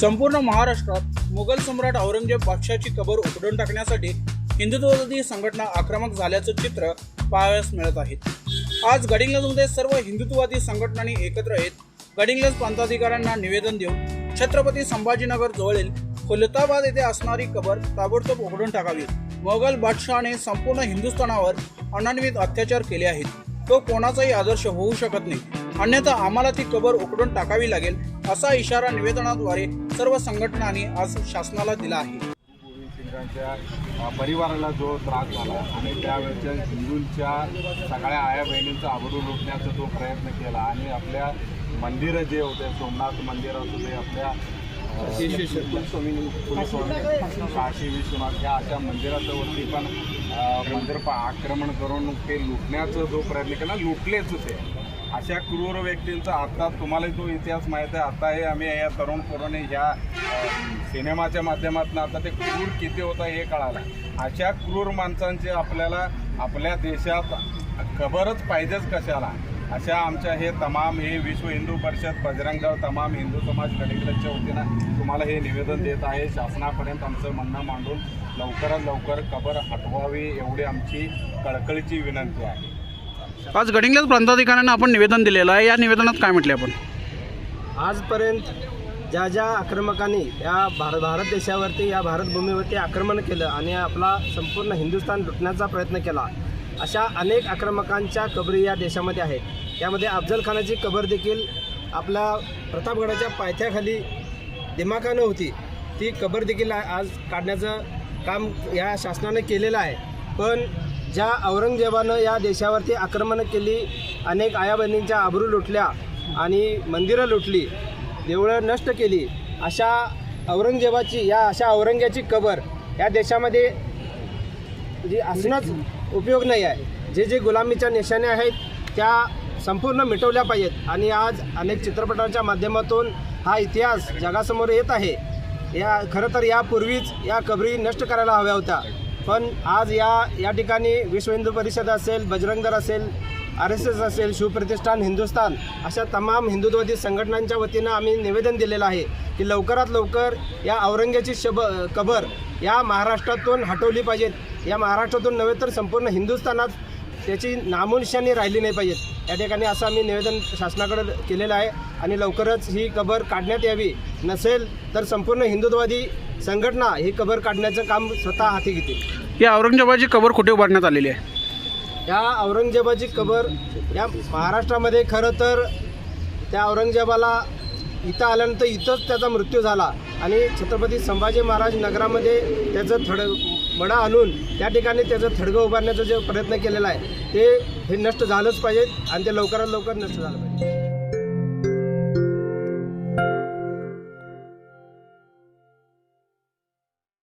संपूर्ण महाराष्ट्रात मुघल सम्राट औरंगजेब बादशाची कबर उघडून टाकण्यासाठी हिंदुत्ववादी संघटना आक्रमक झाल्याचं चित्र पाहावयास मिळत आहे. आज गडिंग्लजमध्ये सर्व हिंदुत्ववादी संघटनांनी एकत्र येत गडिंग्लज प्रांताधिकाऱ्यांना निवेदन देऊन छत्रपती संभाजीनगर जवळील खुलताबाद येथे असणारी कबर ताबडतोब उघडून टाकावी. मोगल बादशहाने संपूर्ण हिंदुस्थानावर अनन्वित अत्याचार केले आहेत. तो कोणाचाही आदर्श होऊ शकत नाही. अन्यथा आम्हाला ती कबर उकडून टाकावी लागेल असा इशारा निवेदनाद्वारे सर्व संघटनांनी आज शासनाला दिला आहे. परिवाराला जो त्रास झाला आणि त्यावेळेच्या हिंदूंच्या सगळ्या आया बहिणींचा आबरू लुटण्याचा जो प्रयत्न केला आणि आपल्या मंदिरं जे होते सोमनाथ मंदिर असू दे आपल्या कुलस्वामी, काशी विश्वनाथ या अशा मंदिराच्या वरती पण मंदिर पा आक्रमण करून ते लुटण्याचा जो प्रयत्न केला लुटलेच ते. अशा क्रूर व्यक्तींचा आता तुम्हाला जो इतिहास माहीत आहे. आता हे आम्ही या तरुण पोरांनी ह्या सिनेमाच्या माध्यमातून आता ते क्रूर किती होतं हे कळालं. अशा क्रूर माणसांचे आपल्याला आपल्या देशात खबरच पाहिजेच कशाला. अशा आमच्या हे तमाम हे विश्व हिंदू परिषद बजरंगगाव तमाम हिंदू समाज गडिंगलजच्या वतीनं तुम्हाला हे निवेदन देत आहे. शासनापर्यंत आमचं म्हणणं मांडून लवकरात लवकर कबर हटवावी एवढी आमची कळकळीची विनंती आहे. आज गडिंग्लज प्रांताधिकाऱ्यांना आपण निवेदन दिलेलं आहे. या निवेदनात काय म्हटले आपण? आजपर्यंत ज्या ज्या आक्रमकांनी या भार भारत देशावरती या भारतभूमीवरती आक्रमण केलं आणि आपला संपूर्ण हिंदुस्थान लुटण्याचा प्रयत्न केला अशा अनेक आक्रमकांच्या कबरी या देशामध्ये आहेत. त्यामध्ये अफजल खानाची कबर देखील आपल्या प्रतापगडाच्या पायथ्याखाली दिमाखानं होती. ती कबर देखील आज काढण्याचं काम या शासनानं केलेलं आहे. पण ज्या औरंगजेबानं या देशावरती आक्रमणं केली अनेक आयाबंदींच्या आबरू लुटल्या आणि मंदिरं लुटली देवळं नष्ट केली अशा औरंगजेबाची या अशा औरंग्याची कबर या देशामध्ये जी असणंच उपयोग नाही आहे. जे जे गुलामीच्या निशाणे आहेत त्या संपूर्ण मिटवल्या पाहिजेत. आणि आज अनेक चित्रपटांच्या माध्यमातून हा इतिहास जगासमोर येत आहे. या खरं तर यापूर्वीच या कबरी नष्ट करायला हव्या होत्या. पण आज या या ठिकाणी विश्व हिंदू परिषद असेल बजरंग दल असेल आर एस एस असेल शिवप्रतिष्ठान हिंदुस्थान अशा तमाम हिंदुत्ववादी संघटनांच्या वतीनं आम्ही निवेदन दिलेलं आहे की लवकरात लवकर या औरंग्याची शब कबर या महाराष्ट्रातून हटवली पाहिजेत. या महाराष्ट्रातून नव्हे तर संपूर्ण हिंदुस्थानात त्याची नामोनिशाणी राहिली नाही पाहिजेत. या ठिकाणी असं आम्ही निवेदन शासनाकडे केलेलं आहे आणि लवकरच ही कबर काढण्यात यावी. नसेल तर संपूर्ण हिंदुत्ववादी संघटना ही कबर काढण्याचं काम स्वतः हाती घेतील. या औरंगजेबाची कबर कुठे उभारण्यात आलेली आहे? या औरंगजेबाची कबर या महाराष्ट्रामध्ये खरं तर त्या औरंगजेबाला इथं आल्यानंतर इथंच त्याचा मृत्यू झाला. आणि छत्रपती संभाजी महाराज नगरामध्ये त्याचं थड मडा आणून त्या ठिकाणी त्याचं थडगं उभारण्याचा जे प्रयत्न केलेला आहे ते हे नष्ट झालंच पाहिजे आणि ते लवकरात लवकर नष्ट झालं पाहिजे.